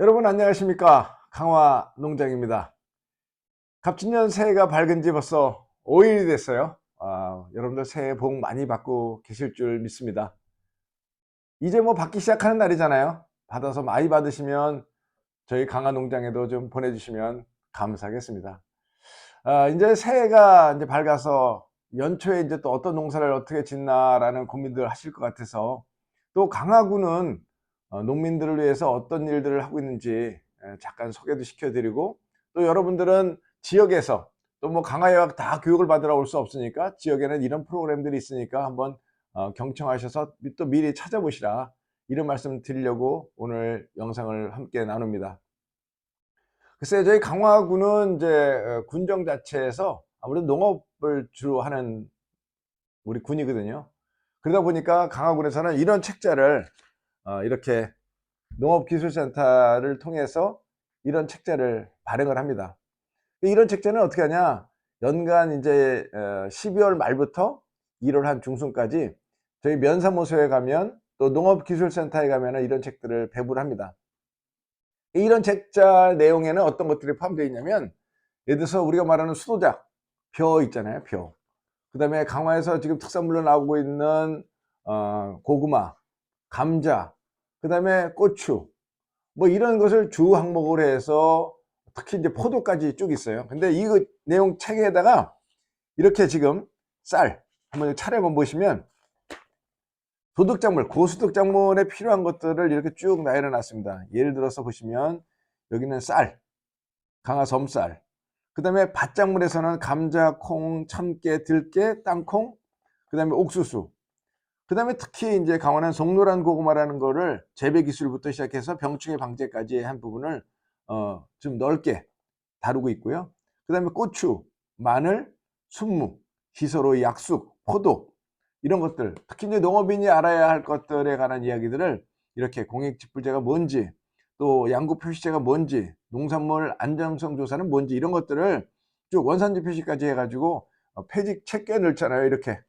여러분 안녕하십니까? 강화 농장입니다. 갑진년 새해가 밝은 지 벌써 5일이 됐어요. 아, 여러분들 새해 복 많이 받고 계실 줄 믿습니다. 이제 뭐 받기 시작하는 날이잖아요. 받아서 많이 받으시면 저희 강화 농장에도 좀 보내주시면 감사하겠습니다. 아, 이제 새해가 이제 밝아서 연초에 이제 또 어떤 농사를 어떻게 짓나라는 고민들 하실 것 같아서 또 어, 농민들을 위해서 어떤 일들을 하고 있는지 에, 잠깐 소개도 시켜드리고 또 여러분들은 지역에서 또 뭐 강화여학 다 교육을 받으러 올 수 없으니까 지역에는 이런 프로그램들이 있으니까 한번 어, 경청하셔서 또 미리 찾아보시라 이런 말씀 드리려고 오늘 영상을 함께 나눕니다. 글쎄 저희 강화구는 이제 어, 군정 자체에서 아무래도 농업을 주로 하는 우리 군이거든요. 그러다 보니까 강화군에서는 이런 책자를 어, 이렇게 농업기술센터를 통해서 이런 책자를 발행을 합니다. 이런 책자는 어떻게 하냐? 연간 이제 12월 말부터 1월 한 중순까지 저희 면사무소에 가면 또 농업기술센터에 가면 이런 책들을 배부를 합니다. 이런 책자 내용에는 어떤 것들이 포함되어 있냐면 예를 들어서 우리가 말하는 수도작, 벼 있잖아요, 벼. 그 다음에 강화에서 지금 특산물로 나오고 있는 어, 고구마, 감자, 그 다음에 고추, 뭐 이런 것을 주 항목으로 해서 특히 이제 포도까지 쭉 있어요. 근데 이 내용 책에다가 이렇게 지금 쌀, 한번 차례 보시면 소득작물, 고소득작물에 필요한 것들을 이렇게 쭉 나열해 놨습니다. 예를 들어서 보시면 여기는 쌀, 강화 섬쌀, 그 다음에 밭작물에서는 감자, 콩, 참깨, 들깨, 땅콩, 그 다음에 옥수수, 그 다음에 특히 이제 강원은 송노란 고구마라는 거를 재배 기술부터 시작해서 병충해 방제까지 한 부분을 어, 좀 넓게 다루고 있고요. 그 다음에 고추, 마늘, 순무, 시소로 약숙, 포도 이런 것들 특히 이제 농업인이 알아야 할 것들에 관한 이야기들을 이렇게 공익직불제가 뭔지 또 양구 표시제가 뭔지 농산물 안정성 조사는 뭔지 이런 것들을 쭉 원산지 표시까지 해가지고 어, 폐직 책 꽤 넣잖아요 이렇게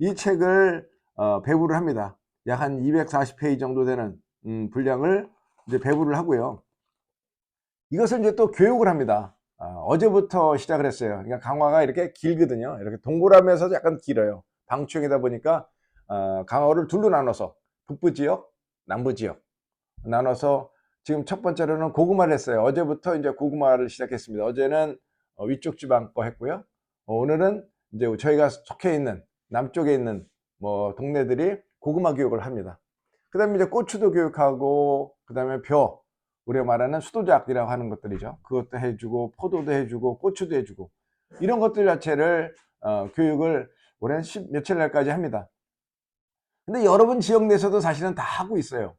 이 책을 어, 배부를 합니다. 약 한 240페이지 정도 되는 음, 분량을 이제 배부를 하고요. 이것을 이제 또 교육을 합니다. 어, 제부터 시작을 했어요. 그러니까 강화가 이렇게 길거든요. 이렇게 동그라미에서도 약간 길어요. 방충이다 보니까 어, 강화를 둘로 나눠서 북부 지역, 남부 지역 나눠서 지금 첫 번째로는 고구마를 했어요. 어제부터 이제 고구마를 시작했습니다. 어제는 어, 위쪽 지방 거 했고요. 어, 오늘은 이제 저희가 속해 있는 남쪽에 있는 뭐 동네들이 고구마 교육을 합니다. 그 다음에 이제 고추도 교육하고 그 다음에 벼 우리가 말하는 수도작이라고 하는 것들이죠. 그것도 해주고 포도도 해주고 고추도 해주고 이런 것들 자체를 어, 교육을 올해 10 며칠 날까지 합니다. 근데 여러분 지역 내에서도 사실은 다 하고 있어요.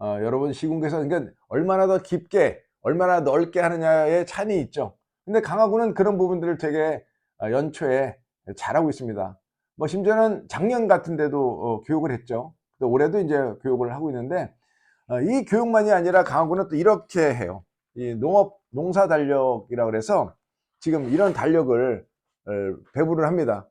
어, 여러분 시군께서 그러니까 얼마나 더 깊게 얼마나 넓게 하느냐의 차이 있죠. 근데 강화구는 그런 부분들을 되게 어, 연초에 잘하고 있습니다. 뭐 심지어는 작년 같은데도 어, 교육을 했죠. 올해도 이제 교육을 하고 있는데 어, 이 교육만이 아니라 강화구는 또 이렇게 해요. 이 농업 농사 달력이라 그래서 지금 이런 달력을 어, 배부를 합니다.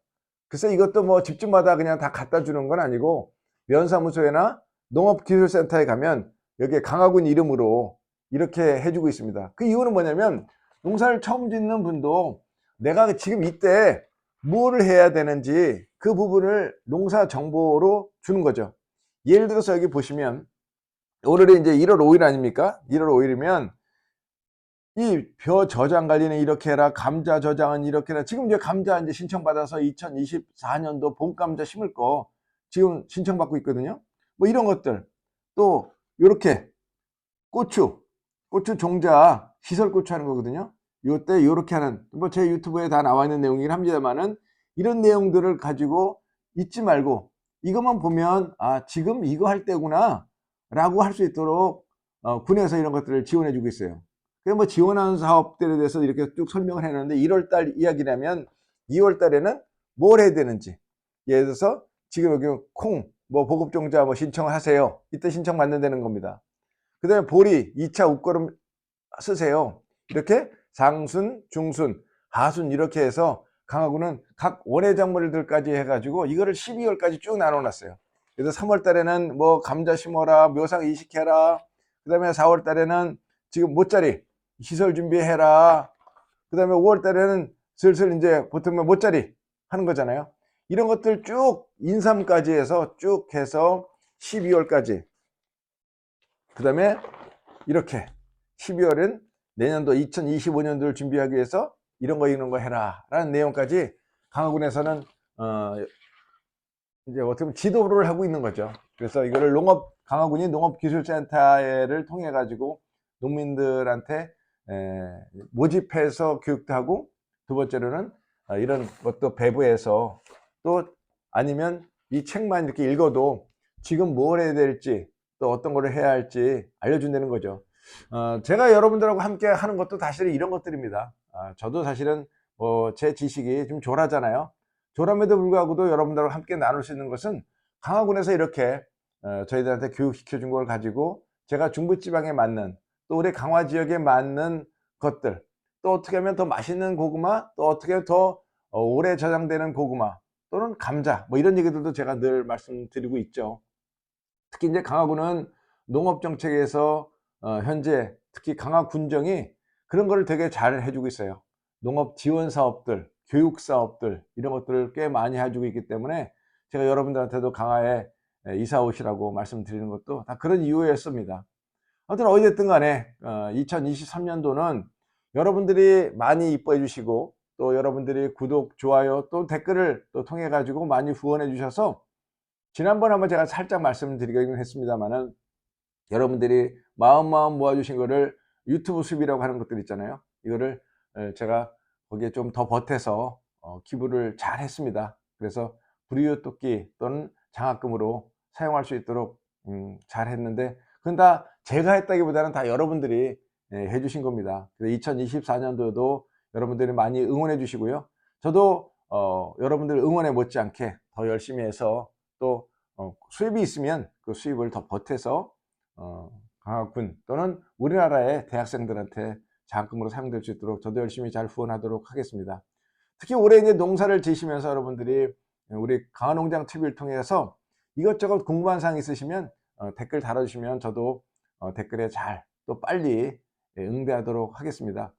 그래서 이것도 뭐 집집마다 그냥 다 갖다 주는 건 아니고 면사무소에나 농업기술센터에 가면 여기에 강화군 이름으로 이렇게 해주고 있습니다. 그 이유는 뭐냐면 농사를 처음 짓는 분도 내가 지금 이때 뭐를 해야 되는지 그 부분을 농사 정보로 주는 거죠. 예를 들어서 여기 보시면 오늘이 이제 1월 5일 아닙니까? 1월 5일이면 이 벼 저장 관리는 이렇게 해라. 감자 저장은 이렇게 해라. 지금 이제 감자 이제 신청받아서 2024년도 봄 감자 심을 거 지금 신청받고 있거든요. 뭐 이런 것들. 또 요렇게 고추, 고추 종자 시설 고추 하는 거거든요. 요때 요렇게 하는 뭐 제 유튜브에 다 나와 있는 내용이긴 합니다만은 이런 내용들을 가지고 잊지 말고 이것만 보면 아 지금 이거 할 때구나 라고 할 수 있도록 어, 군에서 이런 것들을 지원해 주고 있어요. 그뭐 지원하는 사업들에 대해서 이렇게 쭉 설명을 해놨는데 1월달 이야기라면 2월달에는 뭘 해야 되는지 예를 들어서 지금 여기 콩 뭐 보급종자 뭐 신청을 하세요. 이때 신청 받는다는 겁니다. 그 다음에 보리 2차 웃거름 쓰세요. 이렇게 상순 중순 하순 이렇게 해서 강화구는 각 원예 작물들까지 해가지고 이거를 12월까지 쭉 나눠놨어요. 그래서 3월 달에는 뭐 감자 심어라, 묘상 이식해라, 그그 다음에 4월 달에는 지금 모짜리 시설 준비해라. 그 다음에 5월 달에는 슬슬 이제 보통 모짜리 하는 거잖아요. 이런 것들 쭉 인삼까지 해서 쭉 해서 12월까지. 그 다음에 이렇게 12월은 내년도 2025년도를 준비하기 위해서 이런 거 이런 거 해라 라는 내용까지 강화군에서는 어 이제 어떻게 보면 지도를 하고 있는 거죠. 그래서 이거를 농업 강화군이 농업기술센터를 통해 가지고 농민들한테 에, 모집해서 교육도 하고 두 번째로는 어, 이런 것도 배부해서 또 아니면 이 책만 이렇게 읽어도 지금 뭘 해야 될지 또 어떤 거를 해야 할지 알려준다는 거죠. 어, 제가 여러분들하고 함께 하는 것도 사실 이런 것들입니다. 아, 저도 사실은 뭐 제 지식이 좀 졸하잖아요. 졸함에도 불구하고도 여러분들하고 함께 나눌 수 있는 것은 강화군에서 이렇게 어, 저희들한테 교육시켜 준 걸 가지고 제가 중부지방에 맞는 또 우리 강화 지역에 맞는 것들 또 어떻게 하면 더 맛있는 고구마 또 어떻게 하면 더 어, 오래 저장되는 고구마 또는 감자 뭐 이런 얘기들도 제가 늘 말씀드리고 있죠. 특히 이제 강화군은 농업 정책에서 어, 현재 특히 강화군정이 그런 거를 되게 잘 해주고 있어요. 농업 지원 사업들, 교육 사업들 이런 것들을 꽤 많이 해주고 있기 때문에 제가 여러분들한테도 강화에 이사 오시라고 말씀드리는 것도 다 그런 이유였습니다. 아무튼 어찌됐든 간에 2023년도는 여러분들이 많이 이뻐해 주시고 또 여러분들이 구독, 좋아요 또 댓글을 또 통해 가지고 많이 후원해 주셔서 지난번 한번 제가 살짝 말씀드리긴 했습니다만은 여러분들이 마음 마음 모아주신 거를 유튜브 수비라고 하는 것들 있잖아요. 이거를 제가 거기에 좀 더 보태서 어, 기부를 잘 했습니다. 그래서 불이웃 돕기 또는 장학금으로 사용할 수 있도록 음, 잘 했는데 그건 다 제가 했다기보다는 다 여러분들이 예, 해주신 겁니다. 2024년도에도 여러분들이 많이 응원해 주시고요. 저도 어, 여러분들 응원에 못지않게 더 열심히 해서 또 어, 수입이 있으면 그 수입을 더 보태서 어, 강학군 또는 우리나라의 대학생들한테 장학금으로 사용될 수 있도록 저도 열심히 잘 후원하도록 하겠습니다. 특히 올해 이제 농사를 지시면서 여러분들이 우리 강화농장 TV를 통해서 이것저것 궁금한 사항 있으시면 어, 댓글 달아주시면 저도 어, 댓글에 잘 또 빨리 예, 응대하도록 하겠습니다.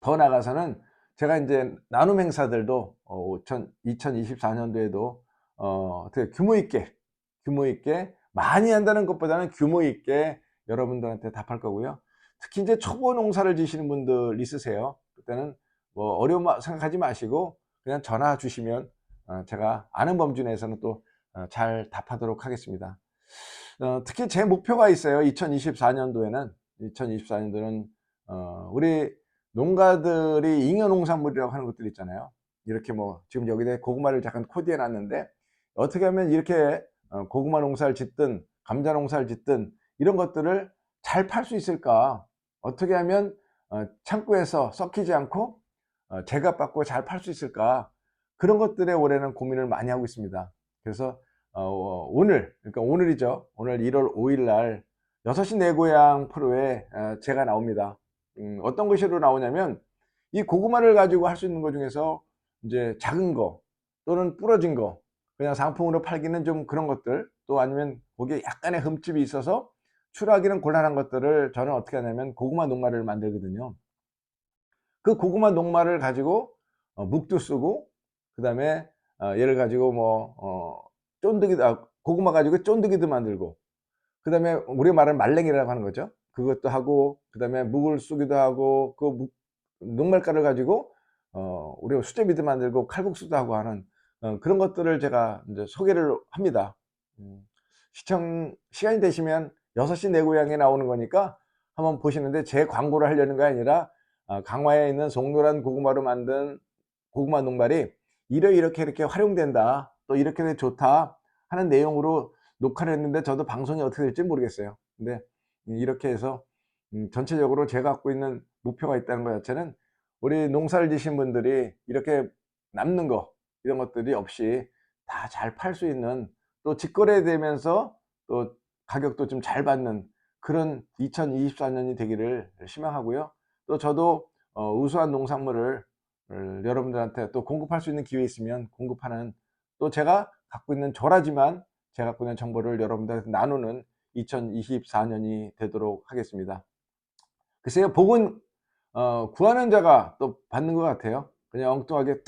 더 나가서는 제가 이제 나눔 행사들도 어, 2024년도에도 어, 어떻게 규모 있게 규모 있게 많이 한다는 것보다는 규모 있게 여러분들한테 답할 거고요. 특히 이제 초보 농사를 지시는 분들 있으세요. 그때는 뭐 어려움 생각하지 마시고 그냥 전화 주시면 어, 제가 아는 범주 내에서는 또 잘 답하도록 하겠습니다. 어, 특히 제 목표가 있어요. 2024년도에는 2024년도는 어, 우리 농가들이 잉여 농산물이라고 하는 것들 있잖아요. 이렇게 뭐 지금 여기에 고구마를 잠깐 코디해 놨는데 어떻게 하면 이렇게 어, 고구마 농사를 짓든 감자 농사를 짓든 이런 것들을 잘 팔 수 있을까? 어떻게 하면 어, 창고에서 썩히지 않고 어, 제값 받고 잘 팔 수 있을까? 그런 것들에 올해는 고민을 많이 하고 있습니다. 그래서 어, 오늘, 그러니까 오늘이죠. 오늘 1월 5일 날 6시 내 고향 프로에 어, 제가 나옵니다. 음, 어떤 것으로 나오냐면 이 고구마를 가지고 할 수 있는 것 중에서 이제 작은 거 또는 부러진 거 그냥 상품으로 팔기는 좀 그런 것들 또 아니면 거기에 약간의 흠집이 있어서 출하기는 곤란한 것들을 저는 어떻게 하냐면 고구마 녹말을 만들거든요. 그 고구마 녹말을 가지고 어, 묵도 쓰고 그 다음에 어, 얘를 가지고 뭐 어, 쫀득이 아, 고구마 가지고 쫀득이도 만들고 그 다음에 우리 말은 말랭이라고 하는 거죠 그것도 하고 그 다음에 묵을 쓰기도 하고 그 묵, 녹말가를 가지고 어, 우리가 수제비도 만들고 칼국수도 하고 하는 어, 그런 것들을 제가 이제 소개를 합니다 음, 시청 시간이 되시면 6시 내 고향에 나오는 거니까 한번 보시는데 제 광고를 하려는 게 아니라 어, 강화에 있는 송노란 고구마로 만든 고구마 녹말이 이렇게 이렇게 이렇게 활용된다 또 이렇게 좋다 하는 내용으로 녹화를 했는데 저도 방송이 어떻게 될지 모르겠어요. 근데 이렇게 해서 음, 전체적으로 제가 갖고 있는 목표가 있다는 것 자체는 우리 농사를 지신 분들이 이렇게 남는 거 이런 것들이 없이 다 잘 팔 수 있는 또 직거래 되면서 또 가격도 좀 잘 받는 그런 2024년이 되기를 희망하고요. 또 저도 어, 우수한 농산물을 여러분들한테 또 공급할 수 있는 기회 있으면 공급하는 또 제가 갖고 있는 조라지만 제가 갖고 있는 정보를 여러분들한테 나누는 2024년이 되도록 하겠습니다. 글쎄요, 복은 어, 구하는 자가 또 받는 것 같아요. 그냥 엉뚱하게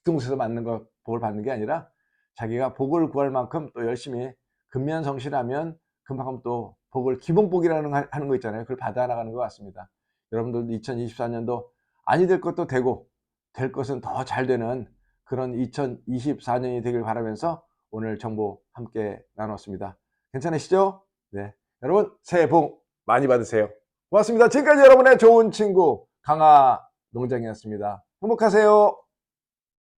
뒤통수에서 맞는 거 복을 받는 게 아니라 자기가 복을 구할 만큼 또 열심히 근면성실하면 그만큼 또 복을 기본복이라는 거 하는 거 있잖아요. 그걸 받아 나가는 것 같습니다. 여러분들도 2024년도 아니 될 것도 되고 될 것은 더 잘 되는 그런 2024년이 되길 바라면서 오늘 정보 함께 나눴습니다. 괜찮으시죠? 네. 여러분 새해 복 많이 받으세요. 고맙습니다. 지금까지 여러분의 좋은 친구 강하 농장이었습니다. 행복하세요.